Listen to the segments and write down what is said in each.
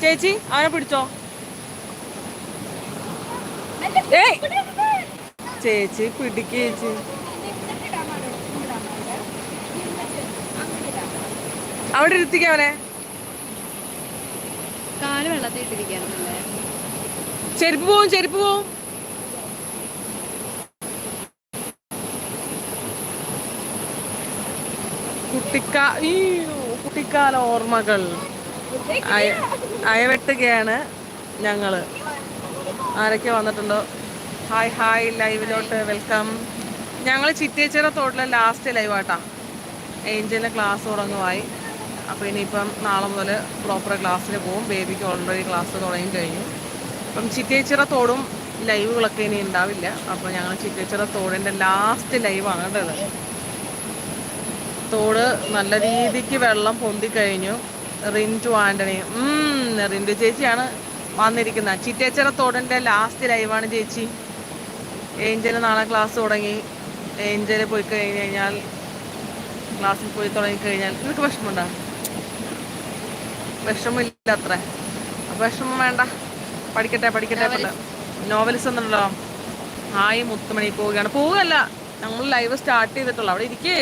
ചേച്ചി അവനെ പിടിച്ചോ. ഏയ്. ചേച്ചി പിടിക്ക് ചേച്ചി. അവിടെ ഇരുത്തിക്ക അവനെ. കാൽ വെള്ളത്തിൽ ഇട്ടിരിക്കാനല്ലേ ചെരുപ്പ് പോവും ചെരുപ്പ് പോവും. കുട്ടിക്കാ ഈ കുട്ടിക്കാല ഓർമ്മകൾ. അയ- അയവെട്ടുകയാണ് ഞങ്ങൾ. ആരൊക്കെ വന്നിട്ടുണ്ടോ? ഹായ് ഹായ് ലൈവിലോട്ട് വെൽക്കം. ഞങ്ങൾ ചിറ്റേച്ചിറ തോട്ടിലെ ലാസ്റ്റ് ലൈവാട്ടാ. ഏഞ്ചലിന് ക്ലാസ് തുടങ്ങുമായി അപ്പോൾ ഇനിയിപ്പം നാളെ മുതൽ പ്രോപ്പർ ക്ലാസ്സിൽ പോകും ബേബിക്ക് ഓൾറെഡി ക്ലാസ് തുടങ്ങി കഴിഞ്ഞു. അപ്പം ചിറ്റേച്ചിറ തോടും ലൈവുകളൊക്കെ ഇനി ഉണ്ടാവില്ല. അപ്പോൾ ഞങ്ങൾ ചിറ്റേച്ചിറ തോടിന്റെ ലാസ്റ്റ് ലൈവാണ് കേട്ടോ ഇത് തോട് നല്ല രീതിക്ക് വെള്ളം പൊന്തിക്കഴിഞ്ഞു റിന്റു ആന്റണി ഉം, റിന്റു ചേച്ചിയാണ് വന്നിരിക്കുന്നത്. ചിറ്റേച്ചിറ തോടിന്റെ ലാസ്റ്റ് ലൈവാണ് ചേച്ചി. ഏഞ്ചൽ നാളെ ക്ലാസ് തുടങ്ങി. ഏഞ്ചൽ പോയി കഴിഞ്ഞ് കഴിഞ്ഞാൽ ക്ലാസ്സിൽ പോയി തുടങ്ങി കഴിഞ്ഞാൽ നിനക്ക് വിഷമമുണ്ടോ? വിഷമില്ല അത്ര വിഷമം വേണ്ട. പഠിക്കട്ടെ പഠിക്കട്ടെ നോവൽസ് എന്നുണ്ടല്ലോ ആയി മുത്തുമണി പോവുകയാണ്. പോവുകയല്ല. ഞങ്ങൾ ലൈവ് സ്റ്റാർട്ട് ചെയ്തിട്ടുള്ളൂ. അവിടെ ഇരിക്കേ.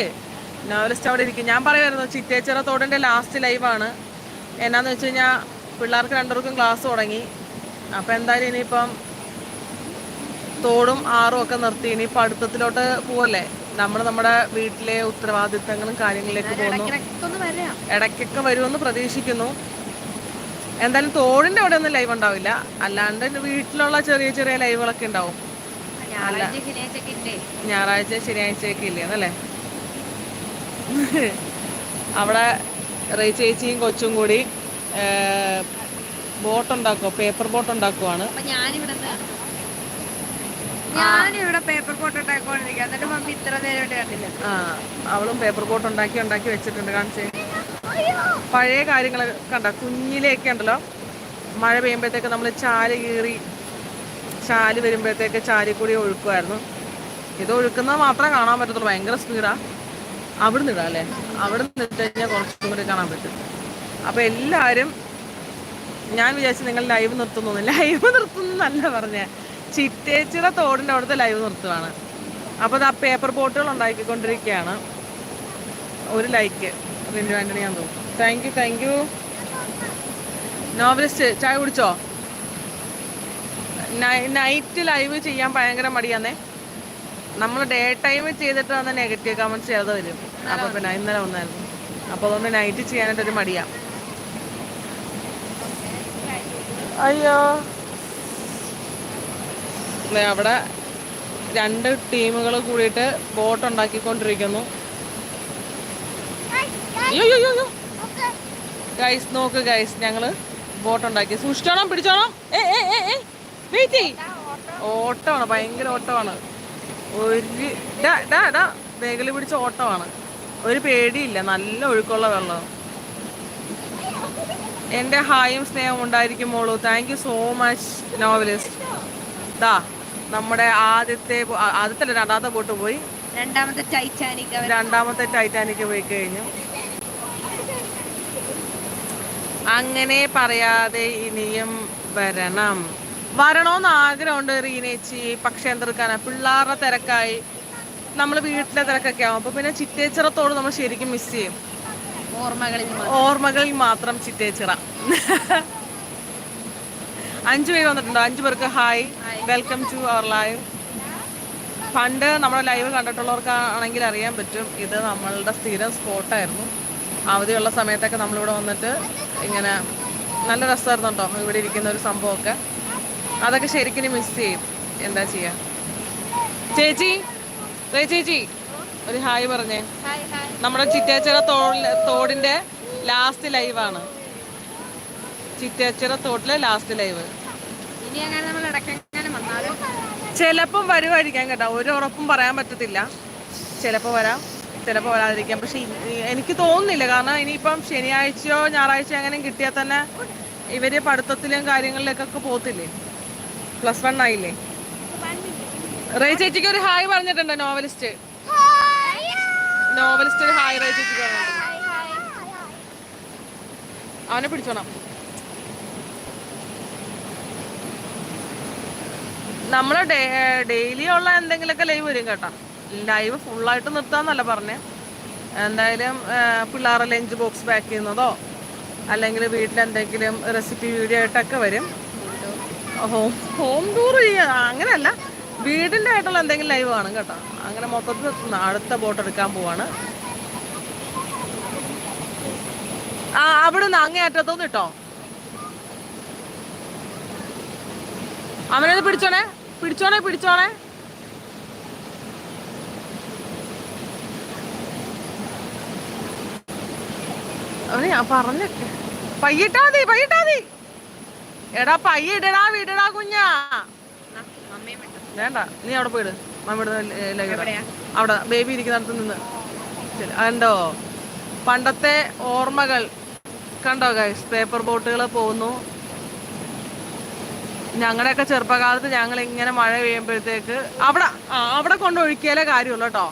നോവലിസ്റ്റ് അവിടെ ഇരിക്കും. ഞാൻ പറയുമായിരുന്നു ചിറ്റേച്ചിറ തോടിന്റെ ലാസ്റ്റ് ലൈവാണ് എന്നാന്ന് വെച്ച് കഴിഞ്ഞാൽ പിള്ളേർക്ക് രണ്ടുപേർക്കും ക്ലാസ് തുടങ്ങി. അപ്പം എന്തായാലും ഇനിയിപ്പം തോടും ആറും ഒക്കെ നിർത്തി. ഇനി പഠിത്തത്തിലോട്ട് പോവല്ലേ? നമ്മൾ നമ്മുടെ വീട്ടിലെ ഉത്തരവാദിത്തങ്ങളും കാര്യങ്ങളിലേക്ക് പോകുന്നു. ഇടയ്ക്കൊക്കെ വരുമെന്ന് പ്രതീക്ഷിക്കുന്നു. എന്തായാലും തോടിന്റെ അവിടെ ഒന്നും ലൈവ് ഉണ്ടാവില്ല. അല്ലാണ്ട് വീട്ടിലുള്ള ചെറിയ ചെറിയ ലൈവുകളൊക്കെ ഉണ്ടാവും. ഞായറാഴ്ച ശനിയാഴ്ചയൊക്കെ ഇല്ലേ? അതല്ലേ? അവിടെ റേ ചേച്ചിയും കൊച്ചും കൂടി ബോട്ട് ഉണ്ടാക്കുക പേപ്പർ ബോട്ട് ഉണ്ടാക്കുവാണ് ഞാനിവിടെ പേപ്പർ എന്നിട്ട് മമ്മി ഇത്ര നേരമായിട്ട് കണ്ടില്ല. ആ അവളും പേപ്പർ ബോട്ട് ഉണ്ടാക്കി ഉണ്ടാക്കി വെച്ചിട്ടുണ്ട്. കാണിച്ചേ. പഴയ കാര്യങ്ങൾ കണ്ട? കുഞ്ഞിലെയൊക്കെ ഉണ്ടല്ലോ. മഴ പെയ്യുമ്പോഴത്തേക്ക് നമ്മൾ ചാൽ കീറി ചാൽ വരുമ്പോഴത്തേക്ക് ചാലിൽ കൂടി ഒഴുക്കുമായിരുന്നു ഇത് ഒഴുക്കുന്നത് മാത്രമേ കാണാൻ പറ്റത്തുള്ളൂ. ഭയങ്കര സ്പീഡാ. അവിടെ നിന്ന് ഇടാം അല്ലേ? അവിടെ നിന്ന് ഇട്ട് കഴിഞ്ഞാൽ കുറച്ചും കൂടി കാണാൻ പറ്റും. അപ്പോൾ എല്ലാവരും ഞാൻ വിചാരിച്ചു നിങ്ങൾ ലൈവ് നിർത്തുന്നു. ലൈവ് നിർത്തുന്നല്ല പറഞ്ഞേ. ചിറ്റേച്ചിറ തോടിന്റെ അവിടുത്തെ ലൈവ് നിർത്തുവാണ്. അപ്പോൾ അത് ആ പേപ്പർ ബോട്ടുകൾ ഉണ്ടാക്കിക്കൊണ്ടിരിക്കുകയാണ്. ഒരു ലൈക്ക് റിൻഡു ആന്റണി ഞാൻ തോന്നുന്നു thank you thank you novelist ചായ കുടിച്ചോ? നൈറ്റ് ലൈവ് ചെയ്യാൻ ഭയങ്കര മടിയാന്നേ. നമ്മൾ ഡേ ടൈമിൽ ചെയ്തിട്ട് വന്ന നെഗറ്റീവ് കമന്റ്സ് ചെയ്ത് വരും. അപ്പോൾ പിന്നെ ഇന്നലെ വന്നായിരുന്നു. അപ്പോൾ അതുകൊണ്ട് നൈറ്റ് ചെയ്യാനായിട്ടൊരു മടിയാ. അയ്യോ. അവിടെ രണ്ട് ടീമുകൾ കൂടിയിട്ട് ബോട്ട് ഉണ്ടാക്കിക്കൊണ്ടിരിക്കുന്നു. ഗൈസ് നോക്ക് ഗൈസ് ഞങ്ങൾ ബോട്ട് ഉണ്ടാക്കി. സൂക്ഷിച്ചോണം പിടിച്ചോണം. ഏ ഏ ഏ ഏ വെയിറ്റ് ചെയ് ഓട്ടമാണ് ഭയങ്കര ഓട്ടമാണ്. ഒരു ഡാ ഡാ ഡാ വേഗൽ പിടിച്ച ഓട്ടമാണ്. ഒരു പേടിയില്ല. നല്ല ഒഴുക്കുള്ള വെള്ളം. എന്റെ ഹായും സ്നേഹം ഉണ്ടായിരിക്കും മോളൂ thank you so much novelist ദാ നമ്മുടെ ആദ്യത്തെ ആദ്യത്തെ രണ്ടാമത്തെ ബോട്ട് പോയി. രണ്ടാമത്തെ ടൈറ്റാനിക് രണ്ടാമത്തെ ടൈറ്റാനിക് പോയി കഴിഞ്ഞു. അങ്ങനെ പറയാതെ ഇനിയും വരണം. വരണോന്ന് ആഗ്രഹമുണ്ട് റീനേച്ചി പക്ഷെ എന്തെടുക്കാനാ? പിള്ളേരുടെ തിരക്കായി. നമ്മൾ വീട്ടിലെ തിരക്കൊക്കെ ആവും. അപ്പൊ പിന്നെ ചിറ്റേച്ചിറത്തോട് നമ്മൾ ശരിക്കും മിസ് ചെയ്യും. ഓർമ്മകളിൽ ഓർമ്മകളിൽ മാത്രം ചിറ്റേച്ചിറ. അഞ്ചു പേര് വന്നിട്ടുണ്ടോ? അഞ്ചു പേർക്ക് hi. Welcome to our live പണ്ട് നമ്മുടെ ലൈവ് കണ്ടിട്ടുള്ളവർക്കാണെങ്കിൽ അറിയാൻ പറ്റും ഇത് നമ്മളുടെ സ്ഥിരം സ്പോട്ടായിരുന്നു അവധിയുള്ള സമയത്തൊക്കെ നമ്മളിവിടെ വന്നിട്ട് ഇങ്ങനെ നല്ല രസമായിരുന്നു കേട്ടോ. ഇവിടെ ഇരിക്കുന്ന ഒരു സംഭവമൊക്കെ. അതൊക്കെ ശരിക്കും മിസ് ചെയ്യും. എന്താ ചെയ്യാ? ചേച്ചി? ചേച്ചി ഒരു ഹായ് പറഞ്ഞേ. നമ്മുടെ ചിറ്റാച്ചിറ തോടിന്റെ ലാസ്റ്റ് ലൈവാണ് ചിറ്റാച്ചിറ തോട്ടിലെ ലാസ്റ്റ് ലൈവ് ചിലപ്പം വരുമായിരിക്കാം കേട്ടോ. ഒരു ഉറപ്പും പറയാൻ പറ്റത്തില്ല. ചിലപ്പോ വരാം ചിലപ്പോ വരാതിരിക്കാം. പക്ഷെ എനിക്ക് തോന്നുന്നില്ല. കാരണം ഇനിയിപ്പം ശനിയാഴ്ചയോ ഞായറാഴ്ചയോ അങ്ങനെ കിട്ടിയാൽ തന്നെ ഇവർ പഠിത്തത്തിലും കാര്യങ്ങളിലേക്കൊക്കെ പോത്തില്ലേ പ്ലസ് വൺ ആയില്ലേ? റേ ചേച്ചിക്ക് ഒരു ഹായ് പറഞ്ഞിട്ടുണ്ട് നോവലിസ്റ്റ്. നോവലിസ്റ്റ് ഹായ് റേ ചേച്ചിക്ക് അവനെ പിടിച്ചോണം നമ്മൾ ഡെയിലി ഉള്ള എന്തെങ്കിലുമൊക്കെ ലൈവ് വരും കേട്ടോ. ലൈവ് ഫുള്ളായിട്ട് നിർത്താന്നല്ല പറഞ്ഞേ. എന്തായാലും പിള്ളേരെ ലഞ്ച് ബോക്സ് പാക്ക് ചെയ്യുന്നതോ അല്ലെങ്കിൽ വീട്ടിലെന്തെങ്കിലും റെസിപ്പി വീഡിയോ ആയിട്ടൊക്കെ വരും. ഹോം ഹോം ടൂർ ചെയ്യാ അങ്ങനെയല്ല. വീടിന്റെ ആയിട്ടുള്ള എന്തെങ്കിലും ലൈവ് കാണും കേട്ടോ. അങ്ങനെ മൊത്തത്തിൽ അടുത്ത ബോട്ട് എടുക്കാൻ പോവാണ്. ആ അവിടുന്ന് അങ്ങേ അറ്റത്തോന്ന് കിട്ടോ അവനത് പിടിച്ചോണേ പിടിച്ചോണേ പിടിച്ചോണേ. അവനെ ഞാൻ പറഞ്ഞൊക്കെ പയ്യിട്ടാ മതി പയ്യിട്ടാ മതി. എടാ പയ്യ ഇടടാ വിടടാ കുഞ്ഞാ. വേണ്ട നീ അവിടെ പോയിട് മമ്മിയുടെ അവിടെ ബേബി ഇരിക്കുന്നിടത്ത് നിന്ന്. കണ്ടോ പണ്ടത്തെ ഓർമ്മകൾ. കണ്ടോ ഗൈസ് പേപ്പർ ബോട്ടുകൾ പോകുന്നു. ഞങ്ങളുടെയൊക്കെ ചെറുപ്പകാലത്ത് ഞങ്ങൾ ഇങ്ങനെ മഴ പെയ്യുമ്പോഴത്തേക്ക് അവിടെ അവിടെ കൊണ്ട് ഒഴുക്കിയാലേ കാര്യമുള്ളൂ കേട്ടോ.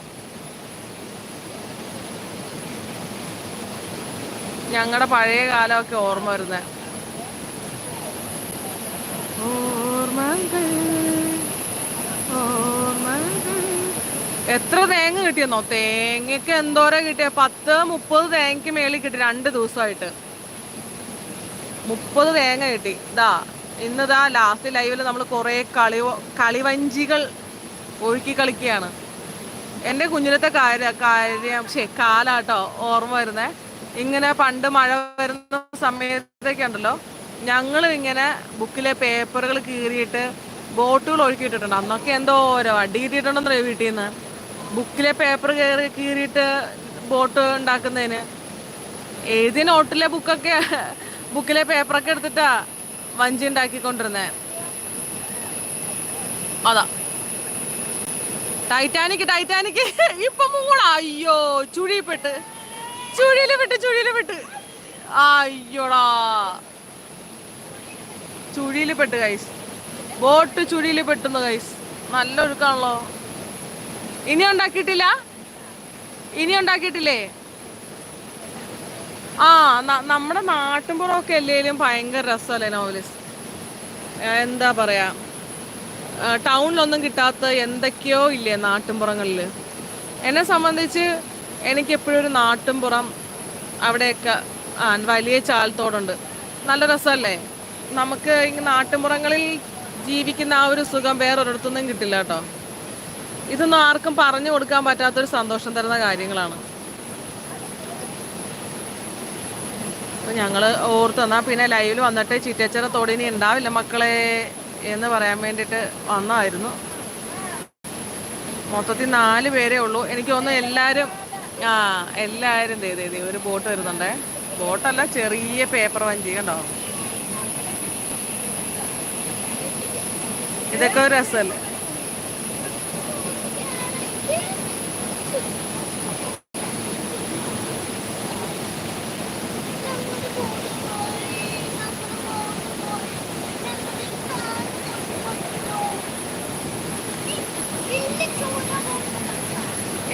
ഞങ്ങളുടെ പഴയ കാലമൊക്കെ ഓർമ്മ വരുന്നേ. ഓർമ്മകൾ ഓർമ്മകൾ. എത്ര തേങ്ങ കിട്ടിയെന്നോ? തേങ്ങയ്ക്ക് എന്തോരം കിട്ടിയ? പത്ത് മുപ്പത് തേങ്ങയ്ക്ക് മേളിൽ കിട്ടി രണ്ട് ദിവസമായിട്ട്. മുപ്പത് തേങ്ങ കിട്ടി. ഇതാ ഇന്നിതാ ലാസ്റ്റ് ലൈവിൽ നമ്മൾ കുറേ കളി കളിവഞ്ചികൾ ഒഴുക്കി കളിക്കുകയാണ്. എന്റെ കുഞ്ഞിലത്തെ കാര്യ കാര്യം ശേ കാലാട്ടോ ഓർമ്മ വരുന്നേ. ഇങ്ങനെ പണ്ട് മഴ വരുന്ന സമയത്തൊക്കെ ഉണ്ടല്ലോ. ഞങ്ങൾ ഇങ്ങനെ ബുക്കിലെ പേപ്പറുകൾ കീറിയിട്ട് ബോട്ടുകൾ ഒഴുക്കിയിട്ടിട്ടുണ്ട്. അന്നൊക്കെ എന്തോ ഓരോ അടി കിട്ടിയിട്ടുണ്ടെന്നോ വീട്ടിൽ നിന്ന് ബുക്കിലെ പേപ്പർ കയറി കീറിയിട്ട് ബോട്ട് ഉണ്ടാക്കുന്നതിന്. എഴുതിയ നോട്ടിലെ ബുക്കൊക്കെ ബുക്കിലെ പേപ്പറൊക്കെ എടുത്തിട്ടാ വഞ്ചി ഉണ്ടാക്കിക്കൊണ്ടിരുന്നേ. അതാ. Titanic Titanic. ഇപ്പൊ മൂള. അയ്യോ ചുഴിപ്പെട്ട് ചുഴിയിൽ വിട്ട് ചുഴിയിൽ വിട്ട് അയ്യോടാ. ചുഴിയിൽ പെട്ട് കൈസ് ബോട്ട് ചുഴിയിൽ പെട്ടുന്നു കൈസ് നല്ല ഒഴുക്കാണല്ലോ ഇനി ഉണ്ടാക്കിയിട്ടില്ല? ഇനി ഉണ്ടാക്കിയിട്ടില്ലേ? ആ നമ്മുടെ നാട്ടിൻപുറമൊക്കെ അല്ലേലും ഭയങ്കര രസമല്ലേ നോവലിസ് എന്താ പറയാ? ടൗണിലൊന്നും കിട്ടാത്ത എന്തൊക്കെയോ ഇല്ലേ നാട്ടിൻപുറങ്ങളിൽ എന്നെ സംബന്ധിച്ച് എനിക്ക് എപ്പോഴും ഒരു നാട്ടിൻപുറം അവിടെയൊക്കെ വലിയ ചാലത്തോടുണ്ട് നല്ല രസമല്ലേ? നമുക്ക് ഈ നാട്ടിൻപുറങ്ങളിൽ ജീവിക്കുന്ന ആ ഒരു സുഖം വേറൊരിടത്തുനിന്നും കിട്ടില്ല കേട്ടോ. ഇതൊന്നും ആർക്കും പറഞ്ഞു കൊടുക്കാൻ പറ്റാത്തൊരു സന്തോഷം തരുന്ന കാര്യങ്ങളാണ്. അപ്പം ഞങ്ങൾ ഓർത്ത് എന്നാ പിന്നെ ലൈവിൽ വന്നിട്ട് ചിറ്റച്ചറ തോടിനി ഉണ്ടാവില്ല മക്കളെ എന്ന് പറയാൻ വേണ്ടിയിട്ട് വന്നായിരുന്നു. മൊത്തത്തിൽ നാല് പേരേ ഉള്ളൂ. എനിക്ക് തോന്നുന്നു എല്ലാവരും ആ എല്ലാവരും ദേ ദേ ഒരു ബോട്ട് വരുന്നുണ്ടേ. ബോട്ടല്ല ചെറിയ പേപ്പർ വഞ്ചി കണ്ടോ ഇതൊക്കെ ഒരു രസമല്ലേ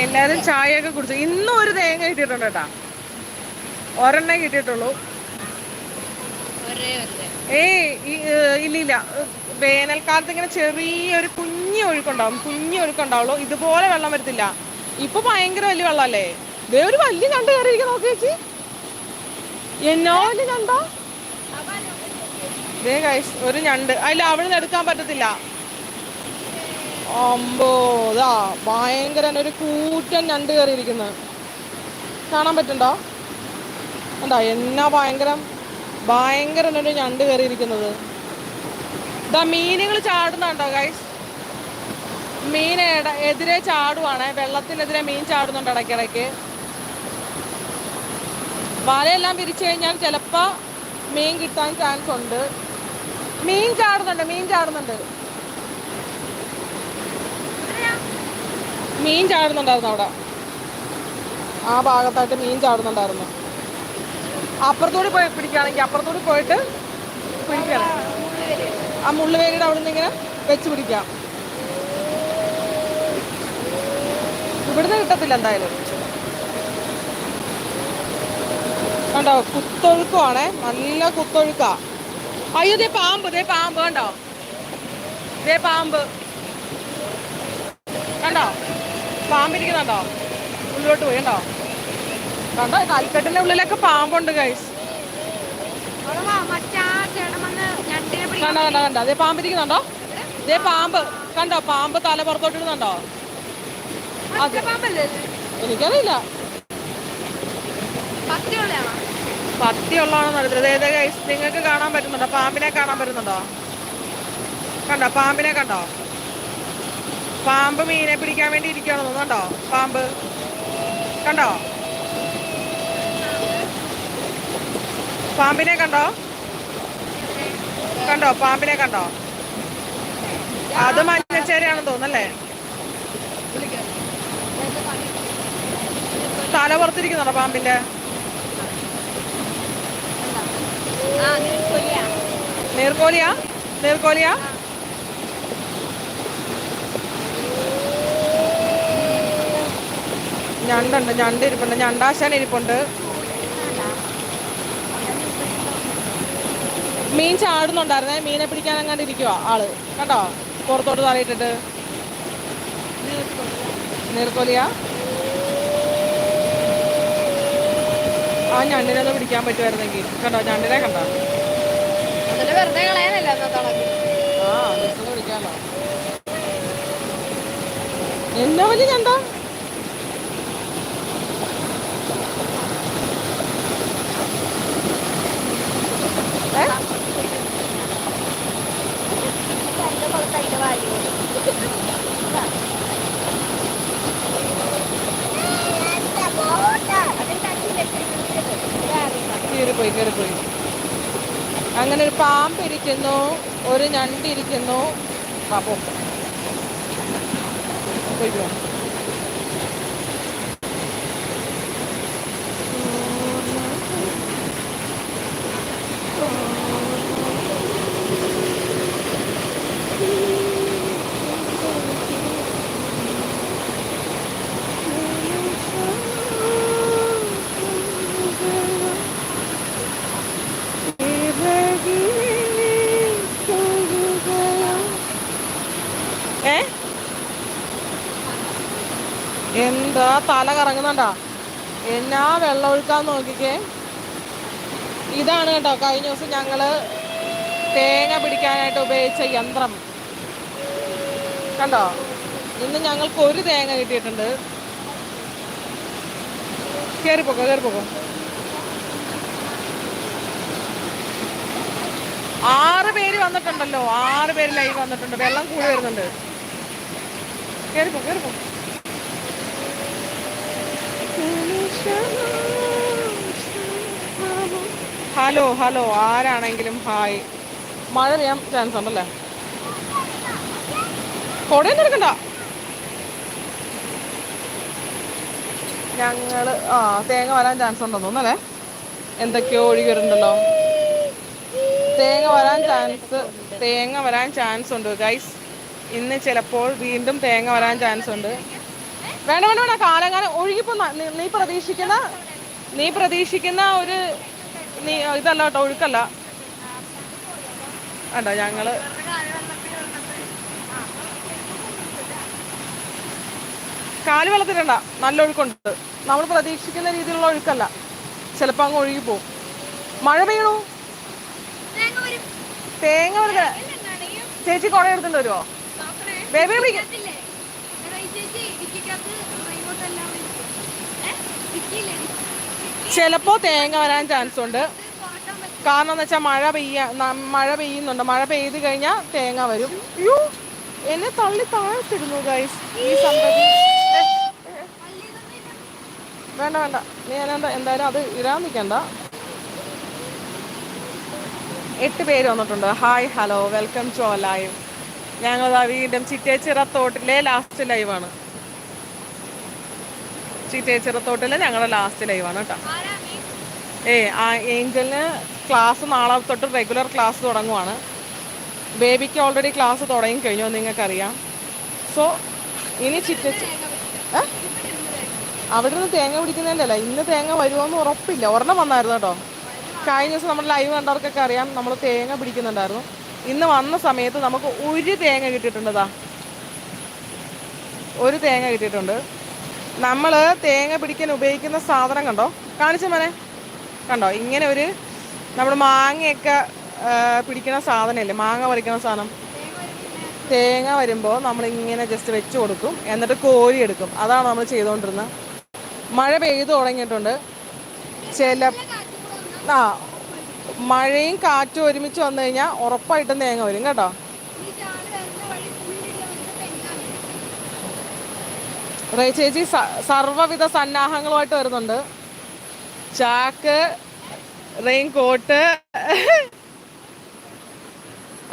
എല്ലാരും ചായയൊക്കെ കുടിച്ചു. ഇന്നും ഒരു തേങ്ങ കിട്ടിയിട്ടുണ്ട് കേട്ടാ. ഒരെണ്ണേ കിട്ടിയിട്ടുള്ളൂ. ഏയ് ഈ- വേനൽക്കാലത്ത് ഇങ്ങനെ ചെറിയൊരു കുഞ്ഞു ഒഴുക്കുണ്ടാവും കുഞ്ഞു ഒഴുക്കുണ്ടാവുള്ളൂ. ഇതുപോലെ വെള്ളം വരത്തില്ല. ഇപ്പൊ ഭയങ്കര വലിയ വെള്ളമല്ലേ? ദേ ഒരു വലിയ ഞണ്ട് കയറിയിരിക്കും നോക്കി ചേച്ചി. എന്നോ വലിയ ഞണ്ടോ? ദേ ഗൈസ് ഒരു ഞണ്ട്. അതിൽ അവിടെ എടുക്കാൻ പറ്റത്തില്ല. അമ്പോ ഭയങ്കര ഒരു കൂറ്റൻ ഞണ്ട് കയറിയിരിക്കുന്നത് കാണാൻ പറ്റണ്ടോ എന്താ എന്നാ ഭയങ്കരം ഭയങ്കര ഒരു ഞണ്ട് കയറിയിരിക്കുന്നത്. ഇതാ മീനുകൾ ചാടുന്നുണ്ടോ ഗൈസ് മീൻ എതിരെ ചാടുവാണ്. വെള്ളത്തിനെതിരെ മീൻ ചാടുന്നുണ്ട് ഇടയ്ക്കിടയ്ക്ക്. വലയെല്ലാം പിരിച്ചു കഴിഞ്ഞാൽ ചിലപ്പോ മീൻ കിട്ടാൻ ചാൻസ് ഉണ്ട്. മീൻ ചാടുന്നുണ്ട് മീൻ ചാടുന്നുണ്ട്. മീൻ ചാടുന്നുണ്ടായിരുന്നു അവിടെ. ആ ഭാഗത്തായിട്ട് മീൻ ചാടുന്നുണ്ടായിരുന്നു. അപ്പുറത്തൂടി പോയി പിടിക്കുകയാണെങ്കിൽ അപ്പുറത്തൂടി പോയിട്ട് പിടിക്കണം ആ മുള്ളുവേലിയുടെ അവിടെ നിന്ന് ഇങ്ങനെ വെച്ച് പിടിക്കാം. ഇവിടുന്ന് കിട്ടത്തില്ല എന്തായാലും. കണ്ടോ കുത്തൊഴുക്കുവാണേ നല്ല കുത്തൊഴുക്കാ. അയ്യോ ദേ പാമ്പ് ദേ പാമ്പ് കണ്ടോ? ദേ പാമ്പ്. കണ്ടോ? പാമ്പിരിക്കുന്നുണ്ടോ? ഉള്ളിലോട്ട് പോയി കണ്ടോ? കണ്ടോ കൽക്കെട്ടിന്റെ ഉള്ളിലൊക്കെ പാമ്പുണ്ട് വാ, മറ്റാ ചേട്ടൻ വന്ന് ഞണ്ടിനെ പിടിക്കാൻ കണ്ടോ കണ്ട കണ്ട. അതേ പാമ്പിരിക്കുന്നുണ്ടോ ദേ പാമ്പ്. കണ്ടോ പാമ്പ് തല പുറത്തോട്ട് ഇടുന്നുണ്ടോ ഇത്? എനിക്കറിയില്ല? പത്തിയുള്ളതാണെന്ന് അറിയത്തില്ല ഗൈസ് നിങ്ങൾക്ക് കാണാൻ പറ്റുന്നുണ്ടോ? പാമ്പിനെ കാണാൻ പറ്റുന്നുണ്ടോ? കണ്ടോ പാമ്പിനെ കണ്ടോ? പാമ്പ് മീനെ പിടിക്കാൻ വേണ്ടി ഇരിക്കുകയാണ് തോന്നുന്നുണ്ടോ പാമ്പ്? കണ്ടോ? പാമ്പിനെ കണ്ടോ? കണ്ടോ? പാമ്പിനെ കണ്ടോ? അത് മഞ്ഞച്ചേരയാണെന്ന് തോന്നല്ലേ തല പുറത്തിരിക്കുന്നുണ്ടോ പാമ്പിന്റെ. നീർക്കോലിയാ? നീർക്കോലിയാ? ഞണ്ടുണ്ട് ഞണ്ട് ഇരിപ്പുണ്ട്. ഞണ്ടാശാൻ ഇരിപ്പുണ്ട്. മീൻ ചാടുന്നുണ്ടായിരുന്നേ. മീനെ പിടിക്കാൻ അങ്ങാണ്ട് ഇരിക്കുവാ ആൾ. കണ്ടോ? പുറത്തോട്ട് തലയിട്ടിട്ട് നീർക്കോലിയാ? ആ ഞണ്ടിനെ ഒന്ന് പിടിക്കാൻ പറ്റുമായിരുന്നെങ്കിൽ കണ്ടോ? ഞണ്ടിനെ കണ്ടോ? വെറുതെ കളയാനല്ല ആ എന്നാ വലിയ ഞണ്ട? ഏ? കീറിപ്പോയി കയറിപ്പോയി അങ്ങനെ ഒരു പാമ്പ് ഇരിക്കുന്നു ഒരു ഞണ്ടിരിക്കുന്നു ആ പോയിക്കോ. ഏ? എന്താ തല കറങ്ങുന്നുണ്ടാ? എന്നാ വെള്ളം ഒഴുക്കാൻ നോക്കിക്കേ. ഇതാണ് കേട്ടോ കഴിഞ്ഞ ദിവസം ഞങ്ങൾ തേങ്ങ പിടിക്കാനായിട്ട് ഉപയോഗിച്ച യന്ത്രം. കണ്ടോ? ഇന്ന് ഞങ്ങൾക്ക് ഒരു തേങ്ങ കിട്ടിയിട്ടുണ്ട്. കയറിപ്പോക്കോ കയറിപ്പോക്കോ ആറ് പേര് വന്നിട്ടുണ്ടല്ലോ. ആറ് പേര് ലൈവ് വന്നിട്ടുണ്ട്. വെള്ളം കൂടി വരുന്നുണ്ട്. കേറിപ്പോ ഹലോ ഹലോ ആരാണെങ്കിലും ഹായ്. മഴ പെയ്യാൻ ചാൻസ് ഉണ്ടല്ലേ? കൊടയൊന്നും എടുക്കണ്ട. ഞങ്ങൾ ആ തേങ്ങ വരാൻ ചാൻസ് ഉണ്ടെന്ന് തോന്നല്ലേ എന്തൊക്കെയോ ഒഴുകി വരുന്നുണ്ടല്ലോ. തേങ്ങ വരാൻ ചാൻസ് തേങ്ങ വരാൻ ചാൻസ് ഉണ്ട് ഗൈസ് ഇന്ന് ചിലപ്പോൾ വീണ്ടും തേങ്ങ വരാൻ ചാൻസ് ഉണ്ട്. വേണ്ട വേണ്ട വേണ്ട കാലകാലം ഒഴുകിപ്പോ ന- പ്രതീക്ഷിക്കുന്ന നീ പ്രതീക്ഷിക്കുന്ന ഒരു നീ ഇതല്ല കേട്ടോ ഒഴുക്കല്ല. വേണ്ട ഞങ്ങൾ കാൽ വെള്ളത്തിലണ്ട നല്ല ഒഴുക്കുണ്ട്. നമ്മൾ പ്രതീക്ഷിക്കുന്ന രീതിയിലുള്ള ഒഴുക്കല്ല. ചിലപ്പോൾ അങ്ങ് ഒഴുകി പോവും മഴ പെയ്യണു? തേങ്ങ ചേച്ചി കുറെ എടുത്തിട്ട് വരുമോ ബേബി ചിലപ്പോ തേങ്ങ വരാൻ ചാൻസ് ഉണ്ട്. കാരണം എന്ന് വെച്ചാൽ മഴ പെയ്യ മഴ പെയ്യുന്നുണ്ട്. മഴ പെയ്ത് കഴിഞ്ഞാൽ തേങ്ങ വരും. അയ്യോ എന്നെ തള്ളി താഴ്ത്തിടുന്നു ഗൈസ് ഈ സംഗതി. വേണ്ട വേണ്ട. നീ എന്താ എന്തായാലും അത് ഇടാൻ നിൽക്കണ്ട എട്ട് പേര് വന്നിട്ടുണ്ട്. Hi hello welcome to our live ഞങ്ങൾ വീണ്ടും ചിറ്റേച്ചിറ തോട്ടിലെ ലാസ്റ്റ് ലൈവാണ് ചിറ്റേച്ചിറ തോട്ടിലെ ഞങ്ങളുടെ ലാസ്റ്റ് ലൈവാണ് കേട്ടോ. ഏ ആ ഏഞ്ചലിന് ക്ലാസ് നാളെ തൊട്ട് റെഗുലർ ക്ലാസ് തുടങ്ങുവാണ്. ബേബിക്ക് ഓൾറെഡി ക്ലാസ് തുടങ്ങി കഴിഞ്ഞു നിങ്ങൾക്കറിയാം. സോ ഇനി ചിറ്റ ഏ? അവിടെ നിന്ന് തേങ്ങ പിടിക്കുന്നതിന്റെ ഇന്ന് തേങ്ങ വരുമോന്ന് ഉറപ്പില്ല. ഒരെണ്ണം വന്നായിരുന്നു കേട്ടോ. കഴിഞ്ഞ ദിവസം നമ്മൾ ലൈവ് കണ്ടവർക്കൊക്കെ അറിയാം. നമ്മൾ തേങ്ങ പിടിക്കുന്നുണ്ടായിരുന്നു. ഇന്ന് വന്ന സമയത്ത് നമുക്ക് ഒരു തേങ്ങ കിട്ടിയിട്ടുണ്ടതാ ഒരു തേങ്ങ കിട്ടിയിട്ടുണ്ട്. നമ്മൾ തേങ്ങ പിടിക്കാൻ ഉപയോഗിക്കുന്ന സാധനം കണ്ടോ? കാണിച്ച മോനെ. കണ്ടോ? ഇങ്ങനെ ഒരു നമ്മൾ മാങ്ങയൊക്കെ പിടിക്കുന്ന സാധനമില്ലേ? മാങ്ങ പറിക്കുന്ന സാധനം. തേങ്ങ വരുമ്പോൾ നമ്മൾ ഇങ്ങനെ ജസ്റ്റ് വെച്ച് കൊടുക്കും. എന്നിട്ട് കോരി എടുക്കും. അതാണ് നമ്മൾ ചെയ്തുകൊണ്ടിരുന്നത് മഴ പെയ്തു തുടങ്ങിയിട്ടുണ്ട്. ചില ആ മഴയും കാറ്റും ഒരുമിച്ച് വന്നു കഴിഞ്ഞാൽ ഉറപ്പായിട്ടും തേങ്ങ വരും കേട്ടോ. റേ ചേച്ചി സർവവിധ സന്നാഹങ്ങളുമായിട്ട് വരുന്നുണ്ട്. ചാക്ക് റെയിൻ കോട്ട്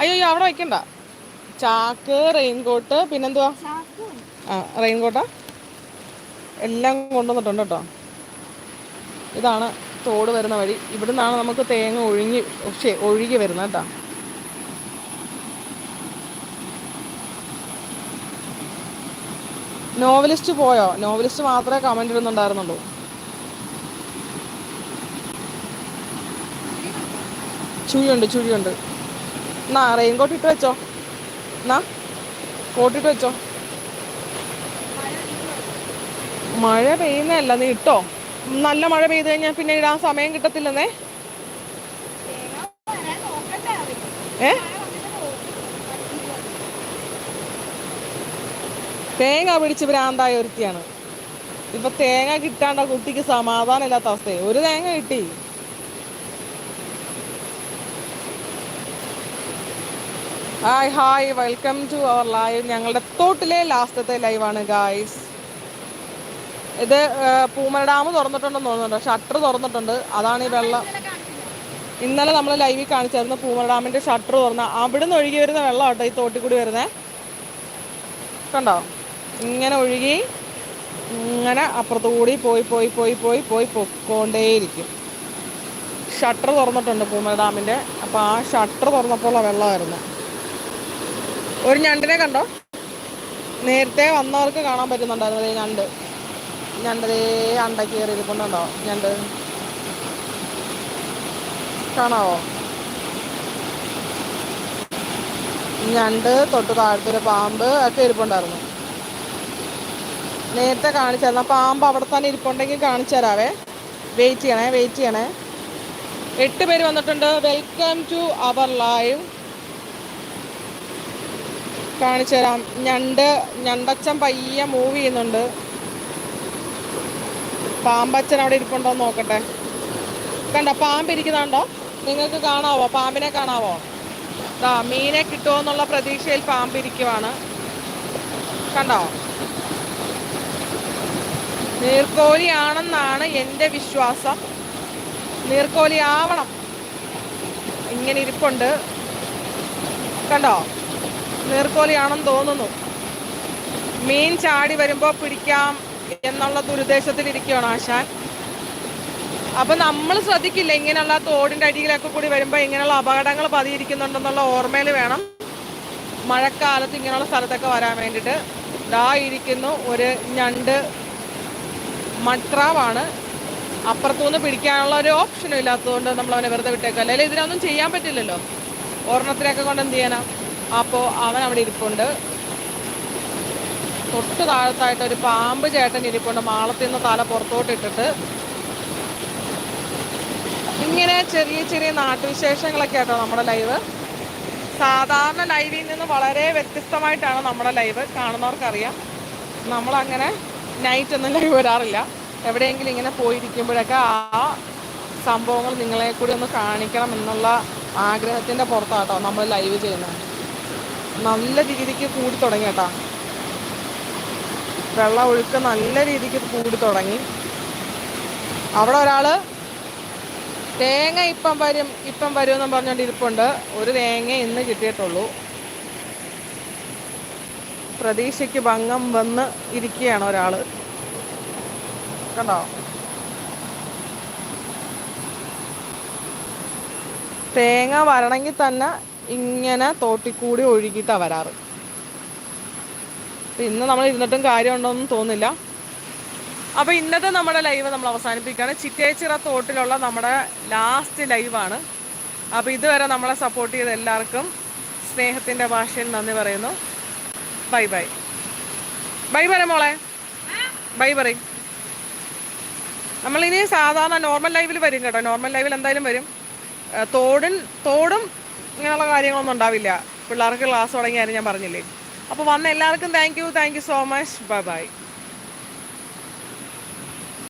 അയ്യോ അവിടെ വയ്ക്കണ്ട. ചാക്ക് റെയിൻ കോട്ട് പിന്നെന്തുവാ? ആ റെയിൻ കോട്ടാ എല്ലാം കൊണ്ടുവന്നിട്ടുണ്ട് കേട്ടോ. ഇതാണ് തോട് വരുന്ന വഴി ഇവിടെ നിന്നാണ് നമുക്ക് തേങ്ങ ഒഴുങ്ങി പക്ഷേ ഒഴുകി വരുന്നത് കേട്ടോ. നോവലിസ്റ്റ് പോയോ? നോവലിസ്റ്റ് മാത്രമേ കമന്റ് ഇടുന്നുണ്ടായിരുന്നുള്ളൂ. ചുഴിയുണ്ട് ചുഴിയുണ്ട്. എന്നാ റെയിൻ കോട്ട് ഇട്ട് വെച്ചോ. എന്നാ കോട്ടിട്ട് വെച്ചോ. മഴ പെയ്യുന്നതല്ല നീ ഇട്ടോ? നല്ല മഴ പെയ്തു കഴിഞ്ഞാൽ പിന്നെ ഇടാൻ സമയം കിട്ടത്തില്ലെന്നേ? ഏ? തേങ്ങ പിടിച്ച് ഭ്രാന്തായ ഒരുത്തിയാണ്. ഇപ്പൊ തേങ്ങ കിട്ടാണ്ട കുട്ടിക്ക് സമാധാനം ഇല്ലാത്ത അവസ്ഥയെ. ഒരു തേങ്ങ കിട്ടി. Hi hi. Welcome to our live. ഞങ്ങളുടെ തോട്ടിലെ ലാസ്റ്റത്തെ ലൈവാണ് ഗായ്സ്. ഇത് പൂമല ഡാം തുറന്നിട്ടുണ്ടെന്ന് തോന്നുന്നുണ്ട്. ഷട്ടർ തുറന്നിട്ടുണ്ട്. അതാണ് ഈ വെള്ളം. ഇന്നലെ നമ്മൾ ലൈവിൽ കാണിച്ചായിരുന്നു പൂമല ഡാമിന്റെ ഷട്ടർ തുറന്ന. അവിടുന്ന് ഒഴുകി വരുന്ന വെള്ളം കേട്ടോ ഈ തോട്ടിൽ കൂടി വരുന്നേ. കണ്ടോ? ഇങ്ങനെ ഒഴുകി ഇങ്ങനെ അപ്പുറത്തു കൂടി പോയി പോയി പോയി പോയി പോയി പൊക്കോണ്ടേയിരിക്കും ഷട്ടർ തുറന്നിട്ടുണ്ട് പൂമല ഡാമിന്റെ. അപ്പോൾ ആ ഷട്ടർ തുറന്നപ്പോൾ വെള്ളമായിരുന്നു. ഒരു ഞണ്ടിനെ കണ്ടോ? നേരത്തെ വന്നവർക്ക് കാണാൻ പറ്റുന്നുണ്ടായിരുന്നു ഈ ഞണ്ട്. ഞണ്ടതേ അണ്ട കയറി ഇരിപ്പുണ്ടോ ഞണ്ട്. കാണാവോ? ഞണ്ട് തൊട്ട് താഴത്തൊരു പാമ്പ് ഒക്കെ ഇരിപ്പുണ്ടായിരുന്നു. നേരത്തെ കാണിച്ചായിരുന്നു. ആ പാമ്പ് അവിടെ തന്നെ ഇരിപ്പുണ്ടെങ്കിൽ കാണിച്ചു തരാവേ. വെയിറ്റ് ചെയ്യണേ വെയിറ്റ് ചെയ്യണേ. എട്ട് പേര് വന്നിട്ടുണ്ട്. വെൽക്കം ടു അവർ ലൈവ് കാണിച്ചു തരാം. ഞണ്ട് ഞണ്ടച്ചൻ പയ്യ മൂവ് ചെയ്യുന്നുണ്ട്. പാമ്പച്ചൻ അവിടെ ഇരിപ്പുണ്ടോ നോക്കട്ടെ. കണ്ട പാമ്പ് ഇരിക്കുന്നുണ്ടോ? നിങ്ങൾക്ക് കാണാവോ? പാമ്പിനെ കാണാവോ? ദാ മീനെ കിട്ടുമോ എന്നുള്ള പ്രതീക്ഷയിൽ പാമ്പ് ഇരിക്കുവാണ്. കണ്ടോ? നീർക്കോലിയാണെന്നാണ് എന്റെ വിശ്വാസം. നീർക്കോലി ആവണം ഇങ്ങനെ ഇരിപ്പുണ്ട്. കണ്ടോ? നീർക്കോലിയാണെന്ന് തോന്നുന്നു. മീൻ ചാടി വരുമ്പോൾ പിടിക്കാം. എന്നുള്ള ദുരുദ്ദേശത്തിൽ ഇരിക്കുകയാണ് ആശാൻ. അപ്പൊ നമ്മൾ ശ്രദ്ധിക്കില്ല ഇങ്ങനെയുള്ള തോടിന്റെ അടിയിലൊക്കെ കൂടി വരുമ്പോൾ ഇങ്ങനെയുള്ള അപകടങ്ങൾ പതിയിരിക്കുന്നുണ്ടെന്നുള്ള ഓർമ്മയിൽ വേണം മഴക്കാലത്ത് ഇങ്ങനെയുള്ള സ്ഥലത്തൊക്കെ വരാൻ വേണ്ടിയിട്ട്. ദാ ഇരിക്കുന്നു ഒരു ഞണ്ട് മട്രാവാണ് അപ്പുറത്തുനിന്ന് പിടിക്കാനുള്ള ഒരു ഓപ്ഷനും ഇല്ലാത്തതുകൊണ്ട് നമ്മൾ അവനെ വെറുതെ വിട്ടേക്കും അല്ലെങ്കിൽ ഇതിനൊന്നും ചെയ്യാൻ പറ്റില്ലല്ലോ. ഓർണത്തിനൊക്കെ കൊണ്ട് എന്ത് ചെയ്യാനാ? അപ്പോൾ അവൻ അവിടെ ഇരിപ്പുണ്ട്. തൊട്ട് താഴത്തായിട്ട് ഒരു പാമ്പ് ചേട്ടൻ ഇരിപ്പുണ്ട്. മാളത്തിൽ നിന്ന് തല പുറത്തോട്ടിട്ടിട്ട് ഇങ്ങനെ ചെറിയ ചെറിയ നാട്ടുവിശേഷങ്ങളൊക്കെ ആട്ടോ നമ്മുടെ ലൈവ്. സാധാരണ ലൈവിൽ നിന്ന് വളരെ വ്യത്യസ്തമായിട്ടാണ് നമ്മുടെ ലൈവ് കാണുന്നവർക്കറിയാം. നമ്മളങ്ങനെ നൈറ്റ് ഒന്നും ലൈവ് വരാറില്ല. എവിടെയെങ്കിലും ഇങ്ങനെ പോയിരിക്കുമ്പോഴൊക്കെ ആ സംഭവങ്ങൾ നിങ്ങളെ കൂടി ഒന്ന് കാണിക്കണം എന്നുള്ള ആഗ്രഹത്തിന്റെ പുറത്താട്ടോ നമ്മൾ ലൈവ് ചെയ്യുന്നത്. നല്ല രീതിക്ക് കൂടി തുടങ്ങി കേട്ടോ. വെള്ളം ഒഴുക്ക് നല്ല രീതിക്ക് കൂടി തുടങ്ങി. അവിടെ ഒരാൾ തേങ്ങ ഇപ്പം വരും ഇപ്പം വരും എന്നും പറഞ്ഞുകൊണ്ട് ഇരിപ്പുണ്ട് ഒരു തേങ്ങ ഇന്ന് കിട്ടിയിട്ടുള്ളൂ. പ്രതീക്ഷയ്ക്ക് ഭംഗം വന്ന് ഇരിക്കുകയാണ് ഒരാൾ. കണ്ടോ? തേങ്ങ വരണമെങ്കിൽ തന്നെ ഇങ്ങനെ തോട്ടിക്കൂടി ഒഴുകിയിട്ടാണ് വരാറ്. അപ്പം ഇന്ന് നമ്മൾ ഇരുന്നിട്ടും കാര്യമുണ്ടോയെന്ന് തോന്നില്ല. അപ്പോൾ ഇന്നത്തെ നമ്മുടെ ലൈവ് നമ്മൾ അവസാനിപ്പിക്കുകയാണ്. ചിറ്റേച്ചിറ തോട്ടിലുള്ള നമ്മുടെ ലാസ്റ്റ് ലൈവാണ്. അപ്പോൾ ഇതുവരെ നമ്മളെ സപ്പോർട്ട് ചെയ്ത എല്ലാവർക്കും സ്നേഹത്തിന്റെ ഭാഷയിൽ നന്ദി പറയുന്നു. Bye bye. ബൈ പറ മോളെ. ബൈ പറയും നമ്മളിനി സാധാരണ നോർമൽ ലൈവിൽ വരും കേട്ടോ. നോർമൽ ലൈവിൽ എന്തായാലും വരും. തോടും തോടും ഇങ്ങനെയുള്ള കാര്യങ്ങളൊന്നും ഉണ്ടാവില്ല. പിള്ളേർക്ക് ക്ലാസ് തുടങ്ങിയാലും ഞാൻ പറഞ്ഞില്ലേ? അപ്പോൾ വന്ന എല്ലാവർക്കും thank you thank you so much bye bye